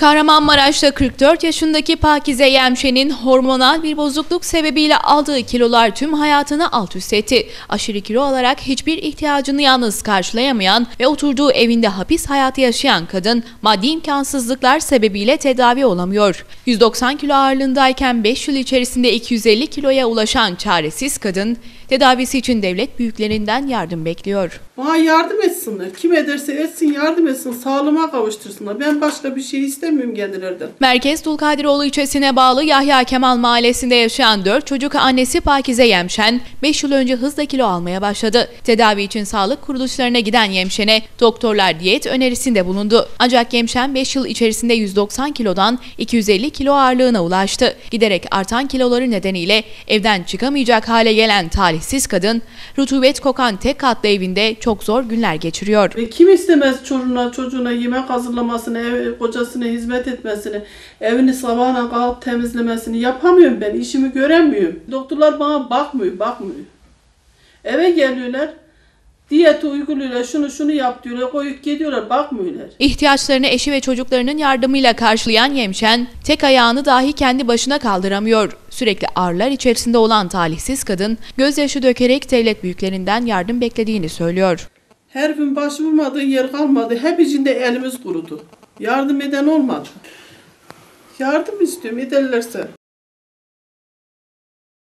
Kahramanmaraş'ta 44 yaşındaki Pakize Yemşe'nin hormonal bir bozukluk sebebiyle aldığı kilolar tüm hayatını alt üst etti. Aşırı kilo alarak hiçbir ihtiyacını yalnız karşılayamayan ve oturduğu evinde hapis hayatı yaşayan kadın maddi imkansızlıklar sebebiyle tedavi olamıyor. 190 kilo ağırlığındayken 5 yıl içerisinde 250 kiloya ulaşan çaresiz kadın tedavisi için devlet büyüklerinden yardım bekliyor. Bana yardım etsinler. Kim ederse etsin yardım etsin. Sağlığıma kavuştursunlar. Ben başka bir şey istemiyorum kendilerden. Merkez Dulkadiroğlu ilçesine bağlı Yahya Kemal mahallesinde yaşayan 4 çocuk annesi Pakize Yemşen 5 yıl önce hızla kilo almaya başladı. Tedavi için sağlık kuruluşlarına giden Yemşen'e doktorlar diyet önerisinde bulundu. Ancak Yemşen 5 yıl içerisinde 190 kilodan 250 kilo ağırlığına ulaştı. Giderek artan kiloları nedeniyle evden çıkamayacak hale gelen talihsiz kadın rutubet kokan tek katlı evinde çok zor günler geçiriyor. Kim istemez çocuğuna, çocuğuna yemek hazırlamasını, ev, kocasına hizmet etmesini, evini sabahına kalkıp temizlemesini yapamıyorum ben. işimi göremiyorum. Doktorlar bana bakmıyor, bakmıyor. Eve geliyorlar, diyeti uyguluyorlar, şunu şunu yap diyorlar, koyup gidiyorlar, bakmıyorlar. İhtiyaçlarını eşi ve çocuklarının yardımıyla karşılayan Yemşen, tek ayağını dahi kendi başına kaldıramıyor. Sürekli ağrılar içerisinde olan talihsiz kadın, gözyaşı dökerek devlet büyüklerinden yardım beklediğini söylüyor. Her gün başvurmadığı yer kalmadı. Hep içinde elimiz kurudu. Yardım eden olmadı. Yardım istiyorum ederlerse.